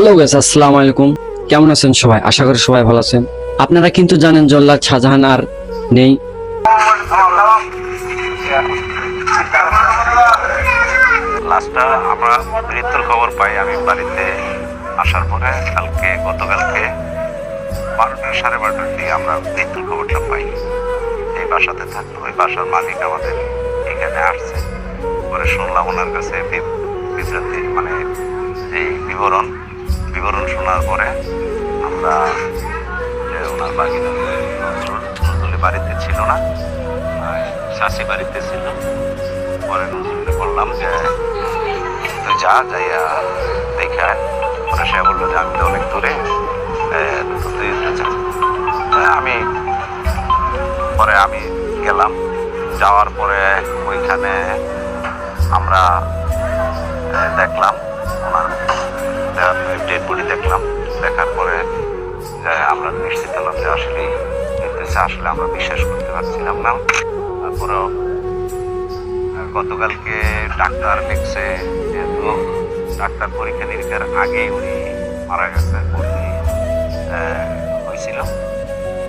Hello guys আসসালামু আলাইকুম। কেমন আছেন সবাই? আশা করি সবাই ভালো আছেন। আপনারা কিন্তু জানেন জল্লাদ শাহজাহান আর নেই। লাস্টটা আমরা মৃত্যুর খবর পাই। আমি বাড়িতে আসার পরে কালকে, গতকালকে বারোটা সাড়ে বারোটার দিকে আমরা মৃত্যুর খবরটা পাই। এই বাসাতে থাকতো ওই বাসার মালিক আমাদের এখানে আসছে। পরে শুনলাম ওনার কাছে বিভ্রান্তি মানে এই বিবরণ। বিবরণ শোনার পরে আমরা, যে ওনার বাকি নজরুল বাড়িতে ছিল না শাশি বাড়িতে ছিল। পরে নজরুলকে বললাম যে, তুই যা, যাইয়া দেখা পরে সে বলল যে, আমি তো অনেক দূরে। আমি পরে আমি গেলাম। যাওয়ার পরে ওইখানে আমরা দেখলাম ওনার ডেড বডি দেখলাম। দেখার পরে আমরা নিশ্চিত হলাম যে আসলে আসলে আমরা বিশ্বাস করতে পারছিলাম না। তারপরেও গতকালকে ডাক্তার লিখছে যেহেতু ডাক্তার পরীক্ষা নিরীক্ষার আগেই উনি মারা গেছে ভর্তি হয়েছিল।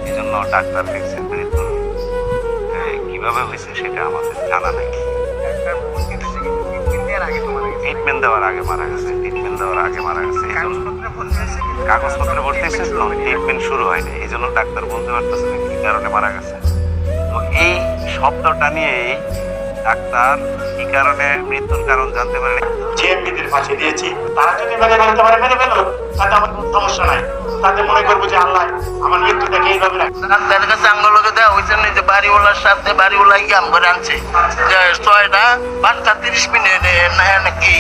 এই জন্য ডাক্তার লিখছে মৃত্যু কীভাবে হয়েছে সেটা আমাদের জানা নেই। ট্রিটমেন্ট দেওয়ার আগে মারা গেছে ট্রিটমেন্ট দেওয়ার আগে মারা গেছে এই জন্য কাগজপত্রে ভর্তি হয়েছে তো ট্রিটমেন্ট শুরু হয়নি এই জন্য ডাক্তার বলতে পারতেছে না কি কারণে মারা গেছে। তো এই শব্দটা নিয়েই ডাক্তার কি কারণে মৃত্যুর কারণ জানতে পারেনি জিএমপিদের ফাঁসি দিয়েছি। তারা যদি মেনে ফেলতে পারে মেনে ফেলো তাতে আমার কোনো সমস্যা নাই। তাতে মনে করব যে আল্লাহ আমার মৃত্যুটাকে এইভাবে রাখে ডাক্তারের কাছে আঙ্গলকে দেওয়া হয়েছে না যে বাড়িওয়ালার সাথে বাড়িওয়ালা ইয়াম করে আনছে। যে ছয়টা পাঁচটা তিরিশ মিনিট না নাকি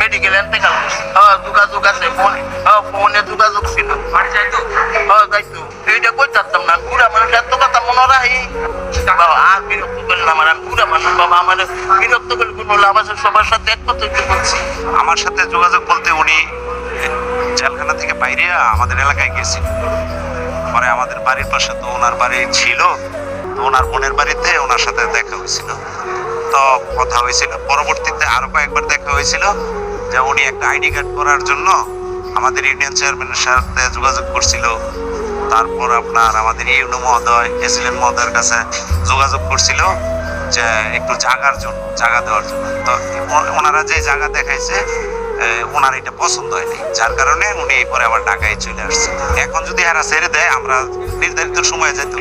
মেডিকেল গেল হ্যাঁ যোগাযোগ আছে ফোন হ্যাঁ ফোনে যোগাযোগ ছিল। হ্যাঁ যাইতো এইটা কই চাচ্তাম না পুরা মানুষ এত কথা মনে রাখি। বাবা আর বিরক্ত করলাম আমার আমি পুরা মানুষ। বাবা আমার বিরক্ত করে কোনো লাভ আছে? সবার সাথে এক কথা বলছি। আমার সাথে যোগাযোগ বলতে উনি জেলখানা থেকে বাইরে আমাদের এলাকায় গেছিল। পরে আমাদের বাড়ির পাশে তো ওনার বাড়ি ছিল। ওনার বোনের বাড়িতে ওনার সাথে দেখা হয়েছিল। তো কথা হয়েছিল, পরবর্তীতে আরও কয়েকবার দেখা হয়েছিল যে উনি একটা আইডি কার্ড করার জন্য আমাদের ইউনিয়ন চেয়ারম্যানের সাথে যোগাযোগ করছিল। তারপর আপনার আমাদের ইউনো মহোদয় প্রেসিডেন্ট মহোদয়ের কাছে যোগাযোগ করছিল যে একটু জাগার জন্য জায়গা দেওয়ার জন্য। তো ওনারা যে জায়গা দেখাইছে ওনার এটা পছন্দ হয়নি। যার কারণে উনি পরে আবার ঢাকায় চলে আসছে। এখন যদি এরা ছেড়ে দেয়, আমরা নির্ধারিত সময়ে যেত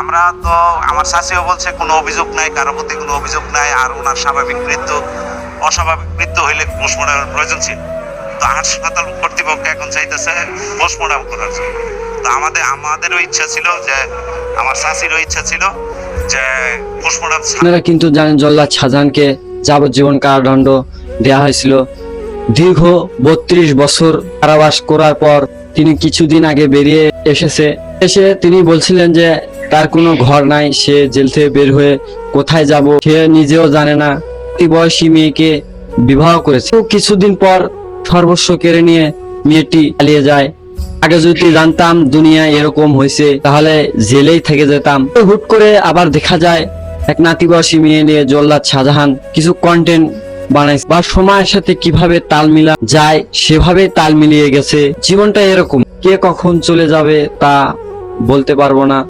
আমরা তো, আমার শাশিও বলছে, কোনো অভিযোগ নাই, কারও প্রতি কোনো অভিযোগ নাই, আর ওনার স্বাভাবিক মৃত্যু, অস্বাভাবিক মৃত্যু হইলে পোস্টমর্টমের প্রয়োজন ছিল। তো হাসপাতাল কর্তৃপক্ষ এখন চাইতেছে পোস্টমর্টম করার জন্য। তো আমাদের, আমাদেরও ইচ্ছা ছিল যে, আমার শাশিরও ইচ্ছা ছিল যে পোস্টমর্টম আপনারা কিন্তু জানেন জল্লাদ শাহজাহানকে যাবজ্জীবন কারাদণ্ড দেওয়া হয়েছিল। দীর্ঘ বত্রিশ বছর কারাবাস করার পর তিনি কিছুদিন আগে বেরিয়ে এসেছে। এসে তিনি বলছিলেন যে তার কোনো ঘর নাই, সে জেল থেকে বের হয়ে কোথায় যাব সে নিজেও জানে না। বয়সী মেয়েকে বিবাহ করেছে। কিছুদিন পর সর্বস্ব কেড়ে নিয়ে মেয়েটি পালিয়ে যায়। আগে যদি জানতাম দুনিয়া এরকম হয়েছে, তাহলে জেলেই থেকে যেতাম। হুট করে আবার দেখা যায় এক নাতিবয়সী মেয়ে নিয়ে জল্লাদ শাহজাহান কিছু কন্টেন্ট বানাইছে। বা সময়ের সাথে কীভাবে তাল মিলা যায়, সেভাবে তাল মিলিয়ে গেছে। জীবনটা এরকম, কে কখন চলে যাবে তা বলতে পারব না।